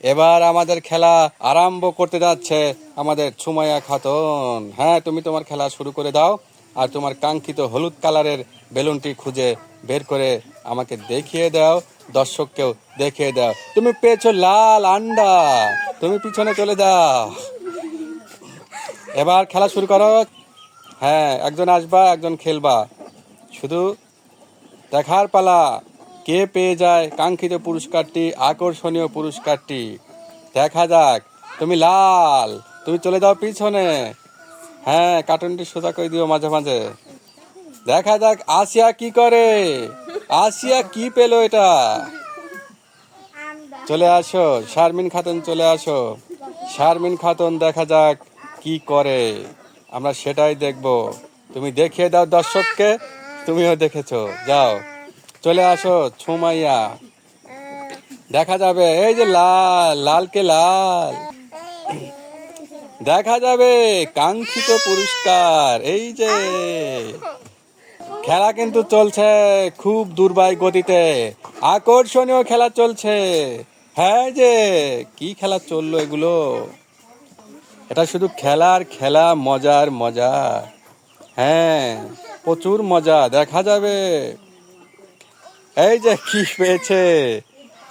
এবার আমাদের খেলা আরম্ভ করতে যাচ্ছে আমাদের ছুমাইয়া খাতুন। হ্যাঁ তুমি তোমার খেলা শুরু করে দাও আর তোমার কাঙ্ক্ষিত হলুদ কালারের বেলুনটি খুঁজে বের করে আমাকে দেখিয়ে দাও, দর্শককেও দেখিয়ে দাও। তুমি পেয়েছ লাল আন্ডা। তুমি পিছনে চলে যাও। এবার খেলা শুরু করো। হ্যাঁ একজন আসবা, একজন খেলবা। শুধু দেখার পালা। কে পেয়ে যায় কাঙ্ক্ষিত পুরস্কারটি, আকর্ষণীয় পুরস্কারটি? দেখা যাক। তুমি লাল, তুমি চলে যাও পিছনে। হ্যাঁ কার্টুনটি সোজা করে দিও মাঝে মাঝে। দেখা যাক আসিয়া কি করে। আসিয়া কি পেল এটা? চলে আসো, শারমিন খাতুন চলে আসো। শারমিন খাতুন, দেখা যাক কি করে। আমরা সেটাই দেখব। তুমি দেখিয়ে দাও দর্শককে, তুমিও দেখেছ। যাও। চলে আসো, ছুমাইয়া। দেখা যাবে, এই যে লাল, লালকে লাল। দেখা যাবে, কাঙ্ক্ষিত পুরস্কার, এই যে। খেলা কিন্তু চলছে খুব দুর্বাই গতিতে। আকর্ষণীয় খেলা চলছে। হ্যাঁ যে, কি খেলা চলল এগুলো? এটা শুধু খেলার খেলা, মজার মজা। হ্যাঁ প্রচুর মজা, দেখা যাবে। এই যে কি পেয়েছে?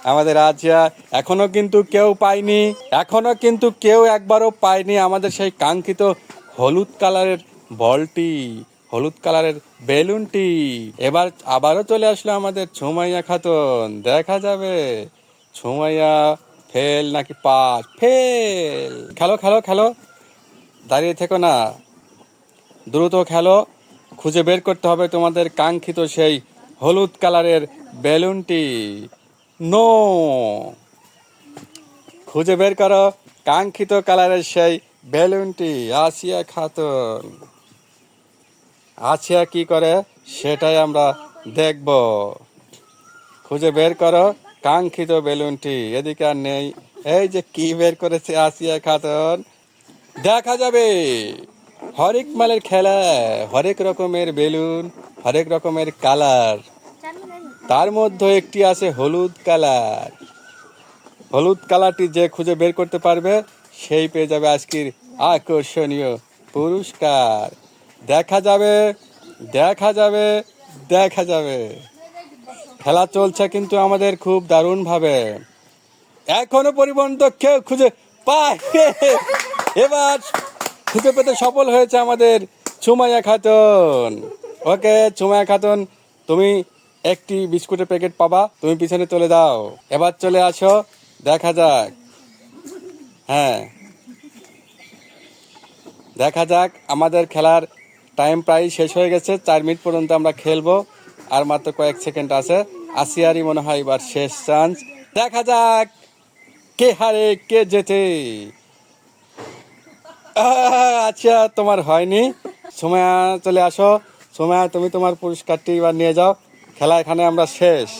আমাদের রাজিয়া, এখনও কিন্তু কেউ পায়নি, এখনও কিন্তু কেউ একবারও পায়নি আমাদের সেই কাঙ্ক্ষিত হলুদ কালারের বলটি, হলুদ কালারের বেলুনটি। এবার আবারও চলে আসলো আমাদের ছুমাইয়া খাতুন, দেখা যাবে। ছুমাইয়া ফেল নাকি পাস? ফেল! খেলো খেলো খেলো। দাঁড়িয়ে থেকো না। দ্রুত খেলো। খুঁজে বের করতে হবে তোমাদের কাঙ্ক্ষিত সেই হলুদ কালারের বেলুনটি। নো। খুঁজে বের করো, কাঙ্ক্ষিত কালারের সেই বেলুনটি, আসিয়া খাতুন। আসিয়া কি করে, সেটাই আমরা দেখব। খুঁজে বের করো, কাঙ্ক্ষিত বেলুনটি, এদিকে আর নেই। এই যে কি বের করেছে আসিয়া খাতুন? দেখা যাবে। হরেক মালের খেলা, হরেক রকমের বেলুন, হরেক রকমের কালার। তার মধ্যে একটি আছে হলুদ কালার। হলুদ কালারটি যে খুঁজে বের করতে পারবে, সেই পেয়ে যাবে আজকের আকর্ষণীয় পুরস্কার। দেখা যাবে দেখা যাবে দেখা যাবে। খেলা চলছে কিন্তু আমাদের খুব দারুণ ভাবে এখনও পরিবর্তন কেউ খুঁজে পায় এবার খুঁজে পেতে সফল হয়েছে আমাদের ছুমাইয়া খাতুন। ওকে ছুমাইয়া খাতুন, তুমি একটি বিস্কুটের প্যাকেট পাবা, তুমি পিছনে চলে দাও এবার চলে আসো, দেখা যাক। হ্যাঁ। দেখা যাক, আমাদের খেলার টাইম প্রায় শেষ হয়ে গেছে, চার মিনিট পর্যন্ত আমরা খেলব, আর মাত্র কয়েক সেকেন্ড আছে। আসিয়ারই মনে হয় এবার শেষ চান্স দেখা যাক, কে হারে, কে জেতে। আচ্ছা তোমার হয়নি। সময়া, চলে আসো। সময়া, তুমি তোমার পুরস্কারটি এবার নিয়ে যাও। খেলা এখানে আমরা শেষ।